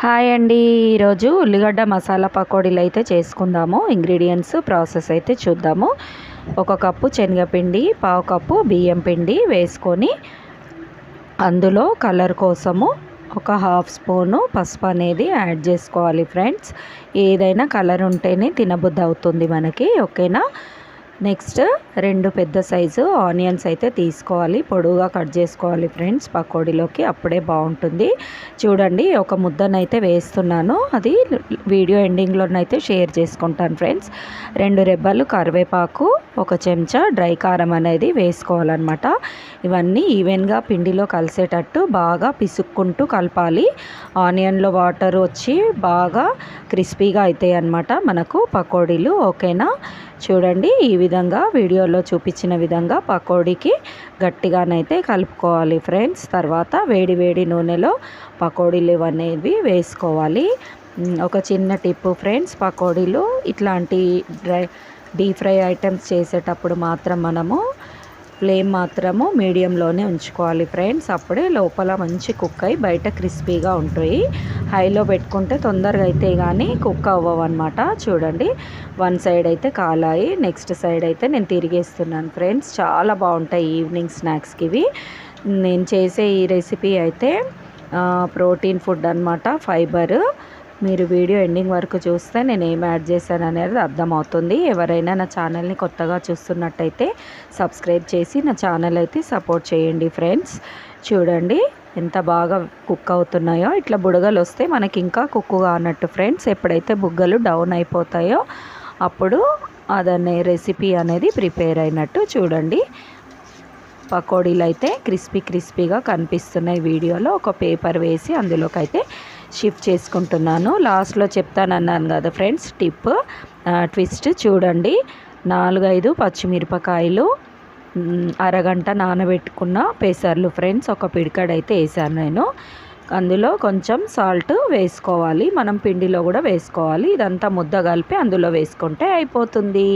Hi అండి. ఈరోజు ఉల్లిగడ్డ మసాలా పకోడీలు అయితే చేసుకుందాము. ఇంగ్రీడియంట్స్ ప్రాసెస్ అయితే చూద్దాము. ఒక కప్పు శనగపిండి పావు కప్పు బియ్యం పిండి వేసుకొని అందులో కలర్ కోసము ఒక హాఫ్ స్పూను పసుపు అనేది యాడ్ చేసుకోవాలి ఫ్రెండ్స్. ఏదైనా కలర్ ఉంటేనే తినబుద్ధి అవుతుంది మనకి. ఓకేనా? నెక్స్ట్ రెండు పెద్ద సైజు ఆనియన్స్ అయితే తీసుకోవాలి. పొడువుగా కట్ చేసుకోవాలి ఫ్రెండ్స్. పకోడీలోకి అప్పుడే బాగుంటుంది. చూడండి ఒక ముద్దనైతే వేస్తున్నాను. అది వీడియో ఎండింగ్లోనైతే షేర్ చేసుకుంటాను ఫ్రెండ్స్. రెండు రెబ్బలు కరివేపాకు ఒక చెంచా డ్రై కారం అనేది వేసుకోవాలన్నమాట. ఇవన్నీ ఈవెన్గా పిండిలో కలిసేటట్టు బాగా పిసుక్కుంటూ కలపాలి. ఆనియన్లో వాటర్ వచ్చి బాగా క్రిస్పీగా అవుతాయి అన్నమాట మనకు పకోడీలు. ఓకేనా? చూడండి ఈ విధంగా వీడియోలో చూపించిన విధంగా పకోడీకి గట్టిగానైతే కలుపుకోవాలి ఫ్రెండ్స్. తర్వాత వేడి వేడి నూనెలో పకోడీలు ఇవనేవి వేసుకోవాలి. ఒక చిన్న టిప్పు ఫ్రెండ్స్ పకోడీలు ఇట్లాంటి డ్రై డీప్ ఫ్రై ఐటమ్స్ చేసేటప్పుడు మాత్రం మనము ఫ్లేమ్ మాత్రము మీడియంలోనే ఉంచుకోవాలి ఫ్రెండ్స్. అప్పుడే లోపల మంచి కుక్ అయి బయట క్రిస్పీగా ఉంటాయి. హైలో పెట్టుకుంటే తొందరగా అయితే కానీ కుక్ అవ్వవన్నమాట. చూడండి వన్ సైడ్ అయితే కాలాయి నెక్స్ట్ సైడ్ అయితే నేను తిరిగేస్తున్నాను ఫ్రెండ్స్. చాలా బాగుంటాయి ఈవినింగ్ స్నాక్స్కి ఇవి. నేను చేసే ఈ రెసిపీ అయితే ప్రోటీన్ ఫుడ్ అనమాట ఫైబర్. మీరు వీడియో ఎండింగ్ వరకు చూస్తే నేను ఏం యాడ్ చేశాను అనేది అర్థమవుతుంది. ఎవరైనా నా ఛానల్ని కొత్తగా చూస్తున్నట్టయితే సబ్స్క్రైబ్ చేసి నా ఛానల్ అయితే సపోర్ట్ చేయండి ఫ్రెండ్స్. చూడండి ఎంత బాగా కుక్ అవుతున్నాయో. ఇట్లా బుడగలు వస్తే మనకి ఇంకా కుక్కుగా అన్నట్టు ఫ్రెండ్స్. ఎప్పుడైతే బుగ్గలు డౌన్ అయిపోతాయో అప్పుడు అదనే రెసిపీ అనేది ప్రిపేర్ అయినట్టు చూడండి. పకోడీలు అయితే క్రిస్పీ క్రిస్పీగా కనిపిస్తున్నాయి వీడియోలో. ఒక పేపర్ వేసి అందులోకి అయితే షిఫ్ట్ చేసుకుంటున్నాను. లాస్ట్లో చెప్తానన్నాను కదా ఫ్రెండ్స్ టిప్ ట్విస్ట్ చూడండి. నాలుగైదు పచ్చిమిరపకాయలు అరగంట నానబెట్టుకున్న పెసర్లు ఫ్రెండ్స్ ఒక పిడికడైతే వేసాను నేను. అందులో కొంచెం సాల్ట్ వేసుకోవాలి. మనం పిండిలో కూడా వేసుకోవాలి. ఇదంతా ముద్ద కలిపి అందులో వేసుకుంటే అయిపోతుంది.